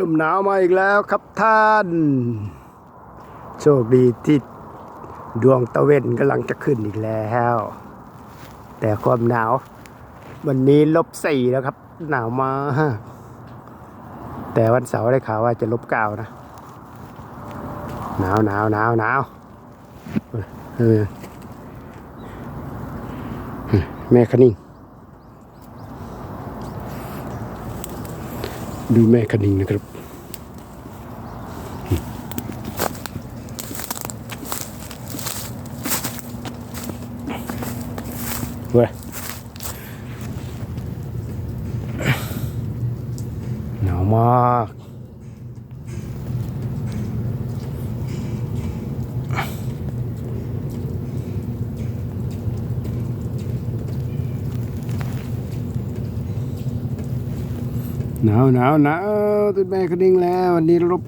ริ่มหนาวมาอีกแล้วครับท่าน โชคดีที่ดวงตะเวนกำลังจะขึ้นอีกแล้ว แต่ความหนาว วันนี้ลบสี่แล้วครับ หนาวมากแต่วันเสาร์ได้ข่าวว่าจะลบเก้านะ หนาวหนาวหนาวหนาวแม่คนิ่ง ดูแม่คนิ่งนะครับ เว้ยหนาวมาก หนาวหนาวหนาวตื่นแม่คนิ่งแล้ว วันนี้รบ